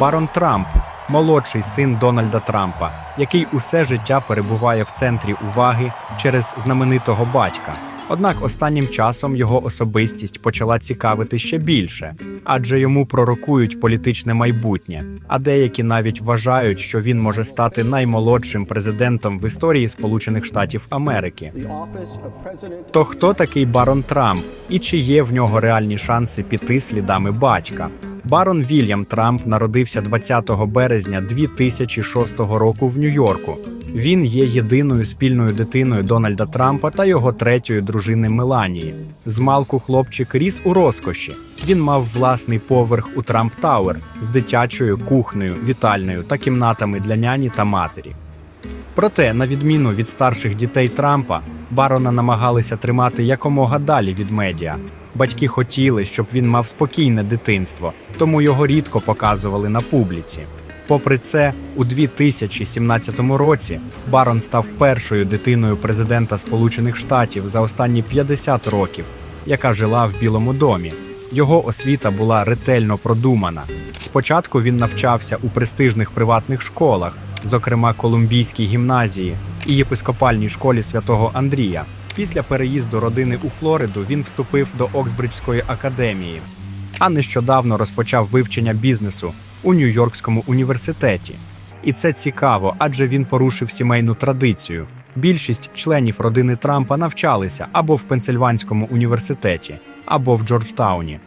Барон Трамп, молодший син Дональда Трампа, який усе життя перебуває в центрі уваги через знаменитого батька. Однак останнім часом його особистість почала цікавити ще більше, адже йому пророкують політичне майбутнє. А деякі навіть вважають, що він може стати наймолодшим президентом в історії Сполучених Штатів Америки. То хто такий Барон Трамп і чи є в нього реальні шанси піти слідами батька? Барон Вільям Трамп народився 20 березня 2006 року в Нью-Йорку. Він є єдиною спільною дитиною Дональда Трампа та його третьої дружини Меланії. Змалку хлопчик ріс у розкоші. Він мав власний поверх у Трамп Тауер з дитячою кухнею, вітальною та кімнатами для няні та матері. Проте, на відміну від старших дітей Трампа, барона намагалися тримати якомога далі від медіа. Батьки хотіли, щоб він мав спокійне дитинство, тому його рідко показували на публіці. Попри це, у 2017 році Барон став першою дитиною президента Сполучених Штатів за останні 50 років, яка жила в Білому домі. Його освіта була ретельно продумана. Спочатку він навчався у престижних приватних школах, зокрема Колумбійській гімназії і єпископальній школі святого Андрія. Після переїзду родини у Флориду він вступив до Оксбриджської академії, а нещодавно розпочав вивчення бізнесу у Нью-Йоркському університеті. І це цікаво, адже він порушив сімейну традицію. Більшість членів родини Трампа навчалися або в Пенсильванському університеті, або в Джорджтауні.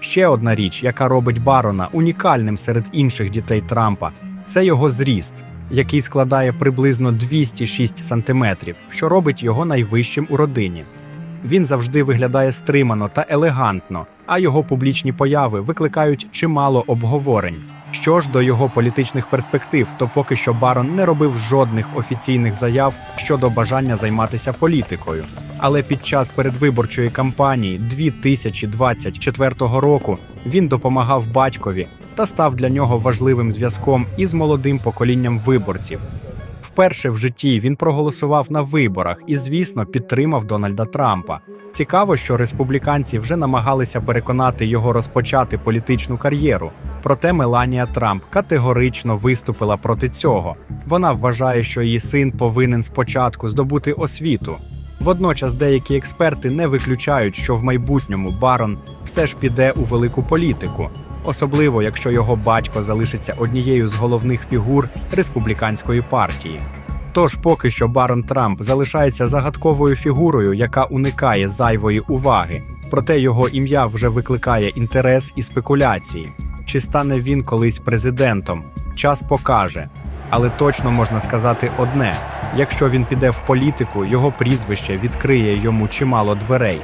Ще одна річ, яка робить Барона унікальним серед інших дітей Трампа, це його зріст, який складає приблизно 206 сантиметрів, що робить його найвищим у родині. Він завжди виглядає стримано та елегантно, а його публічні появи викликають чимало обговорень. Що ж до його політичних перспектив, то поки що Барон не робив жодних офіційних заяв щодо бажання займатися політикою. Але під час передвиборчої кампанії 2024 року він допомагав батькові та став для нього важливим зв'язком із молодим поколінням виборців. Вперше в житті він проголосував на виборах і, звісно, підтримав Дональда Трампа. Цікаво, що республіканці вже намагалися переконати його розпочати політичну кар'єру. Проте Меланія Трамп категорично виступила проти цього. Вона вважає, що її син повинен спочатку здобути освіту. Водночас деякі експерти не виключають, що в майбутньому Барон все ж піде у велику політику, особливо якщо його батько залишиться однією з головних фігур республіканської партії. Тож поки що Барон Трамп залишається загадковою фігурою, яка уникає зайвої уваги, проте його ім'я вже викликає інтерес і спекуляції. Чи стане він колись президентом? Час покаже. Але точно можна сказати одне: якщо він піде в політику, його прізвище відкриє йому чимало дверей.